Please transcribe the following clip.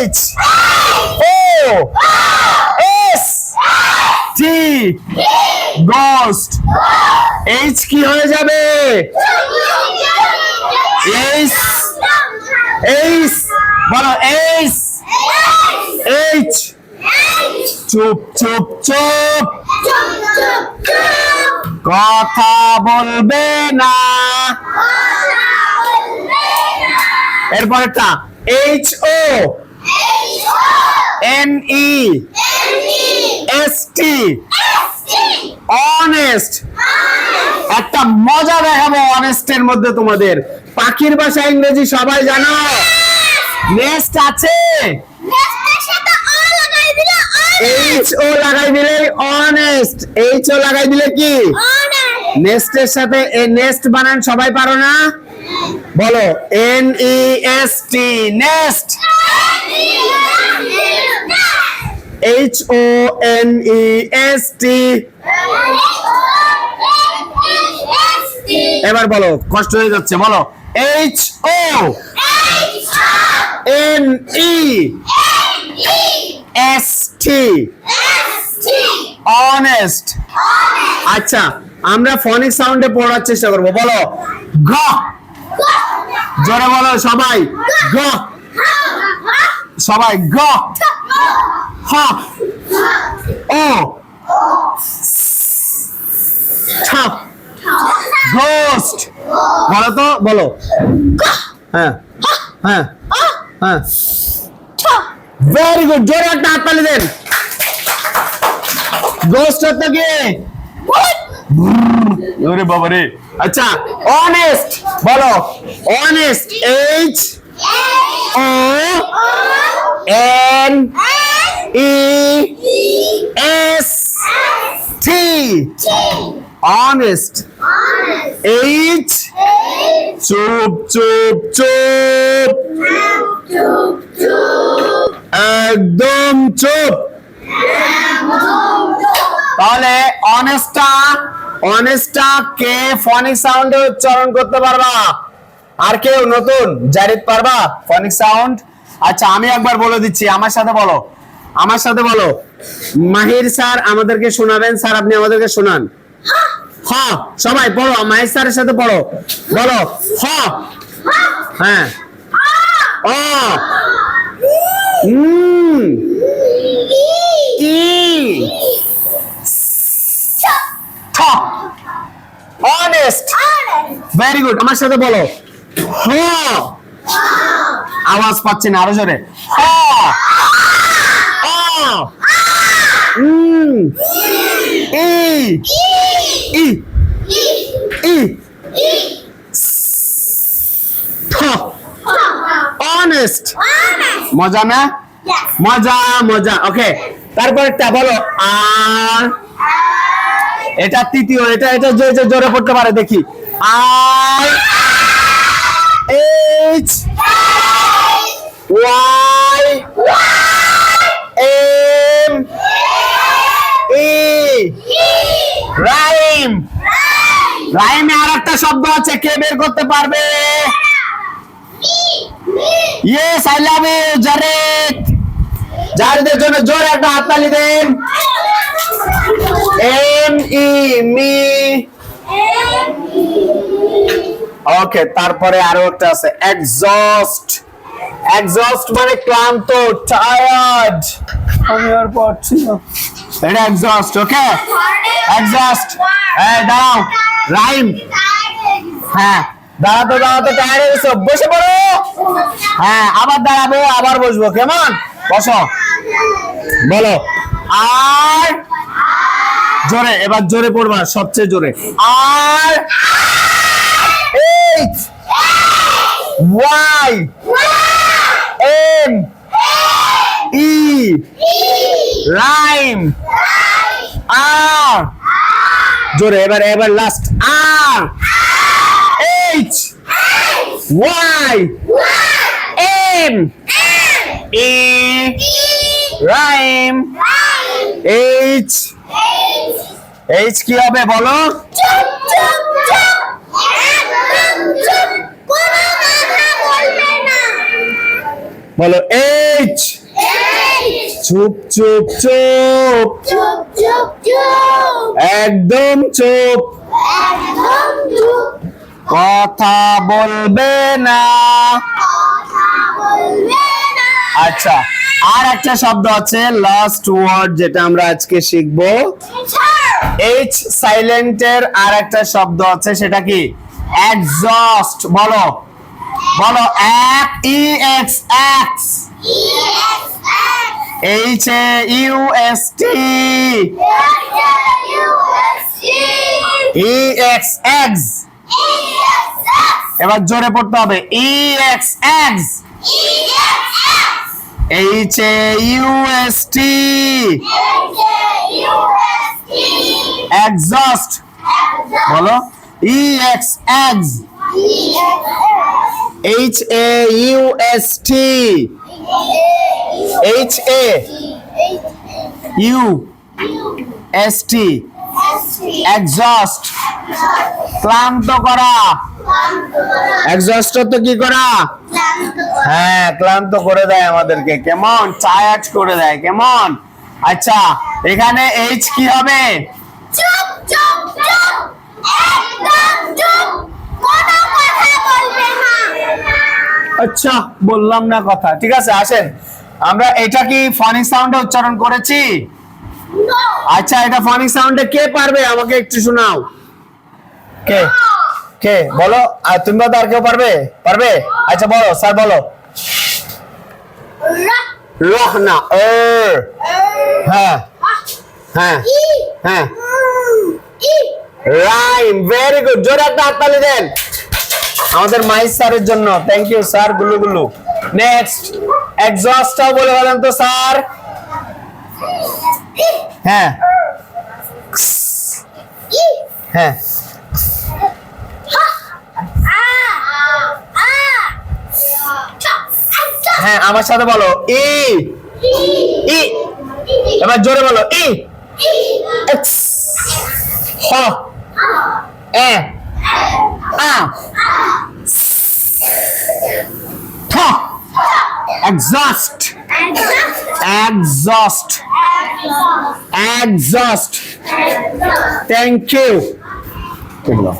H O S T ghost H কি হয়ে যাবে? এইচ এইচ বলো এইচ এইচ চুপ চুপ চুপ। কথা বলবে না। এরপরেরটা H O N E S T honest একটা মজা দেখাবো অনেস্টের মধ্যে তোমাদের। পাখির ভাষা ইংরেজি সবাই জানো? নেস্ট আছে। এইচ ও লাগাই দিলে অনেস্ট এইচ ও লাগাই দিলে কি? নেস্টের সাথে নেস্ট বানান সবাই পারো না? বলো N E S T nest H O N E S T এবার বলো, কষ্ট হয়ে যাচ্ছে, বলো। H O N E S T honest আচ্ছা আমরা ফনিক সাউন্ডে পড়ার চেষ্টা করব, বলো। গ। জোরে বলো সবাই। গ। সবাই, গ। হ ও ঠ ঘোস্ট বলো তো বলো। হ্যাঁ। হ্যাঁ। হ্যাঁ। ভেরি গুড জোরে একটা হাততালি দেন। ঘোস্ট হতো কি? ওরে বাবা রে। আচ্ছা অনেস্ট বলো। Honest H O N E S T honest H চুপ চুপ চুপ একদম চুপ। তাহলে অনেস্টা অনেস্টা কে ফনিক সাউন্ডে উচ্চারণ করতে পারবা? আর কেউ নতুন? জারিদ পারবা? ফনিক সাউন্ড আচ্ছা আমি একবার বলে দিচ্ছি, আমার সাথে বলো। আমার সাথে বলো। মাহির স্যার আমাদেরকে শোনাবেন স্যার আপনি আমাদেরকে শোনান। হ সবাই পড়ো মাহির স্যারের সাথে পড়ো। বলো হ। হ্যাঁ। অ। উম। অনেস্ট ভেরি গুড আমার সাথে বলো। হ। আওয়াজ পাচ্ছি না আরও জোরে। হ অ উম ই ই ই ঠ অনেস্ট মজা না? মজা মজা। ওকে তারপরটা বলো আর। এটা তৃতীয় এটা এটা যে যে জোরে পড়তে পারে দেখি। R. H Y M E rhyme. রাইমে আর একটা শব্দ আছে, কে বের করতে পারবে? জারেদের জন্য জোরে একটা হাততালি দেন। এম ই মি ওকে তারপরে আরও একটা আছে এক্সস্ট এক্সস্ট মানে ক্লান্ত টায়ার্ড আমি আর পারছি না। এটা এক্সস্ট ওকে এক্সস্ট এই দাঁড়াও রাইম হ্যাঁ দাঁড়াতে দাঁড়াতে টায়ার্ড হয়ে গেছো। বসে পড়ো। হ্যাঁ আবার দাঁড়াবো আবার বসবো কেমন? বসো। বলো। আর জোরে এবার জোরে পড়বা সবচেয়ে জোরে। R H Y M E rhyme আর জোরে, এবার এবার last R H Y M E rhyme H H কি হবে বলো চুপ চুপ চুপ একদম চুপ কোনো কথা বলবে না বলো এইচ. চুপ চুপ চুপ. একদম চুপ। একদম চুপ। কথা বলবে না। আচ্ছা আর একটা শব্দ আছে লাস্ট ওয়ার্ড যেটা আমরা আজকে শিখব। এইচ সাইলেন্টের আর একটা শব্দ আছে সেটা কি? এক্সস্ট বলো। বলো এক E X X H A U S T E X X এবার জোরে পড়তে হবে E X X H A U S T exhaust বলো E X X H A U S T H A U S T exhaust ক্লান্ত করা। Exhaust তো কি করা? হ্যাঁ ক্লান্ত করে দেয় আমাদেরকে। কেমন? টায়ার্ড করে দেয়। কেমন? আচ্ছা এখানে এইচ কি হবে? চুপ চুপ চুপ। একদম চুপ। কোনো কথা আচ্ছা বললাম না কথা। ঠিক আছে আসেন। আমরা এটা কি ফানি সাউন্ডে উচ্চারণ করেছি? আচ্ছা এটা ফানি সাউন্ডে কে পারবে? আমাকে একটু শোনাও। কে? কে? বলো। আর তুমি বাদ আর কেউ পারবে? পারবে? আচ্ছা বলো স্যার বলো। রহ না হ্যাঁ। হ্যাঁ। হ্যাঁ। রাইম ভেরি গুড জোরে একটা হাততালি দেন। আমাদের মাইস স্যারের জন্য। থ্যাংক ইউ স্যার গুলু গুলু। নেক্সট এক্সস্টটাও বলে বলেন তো স্যার হ্যাঁ। হ্যাঁ। হ্যাঁ আমার সাথে বলো। ই। ই। এবার জোরে বলো। E. X. H. A. A. Exhaust exhaust exhaust thank you কেটে দাও কেটে দাও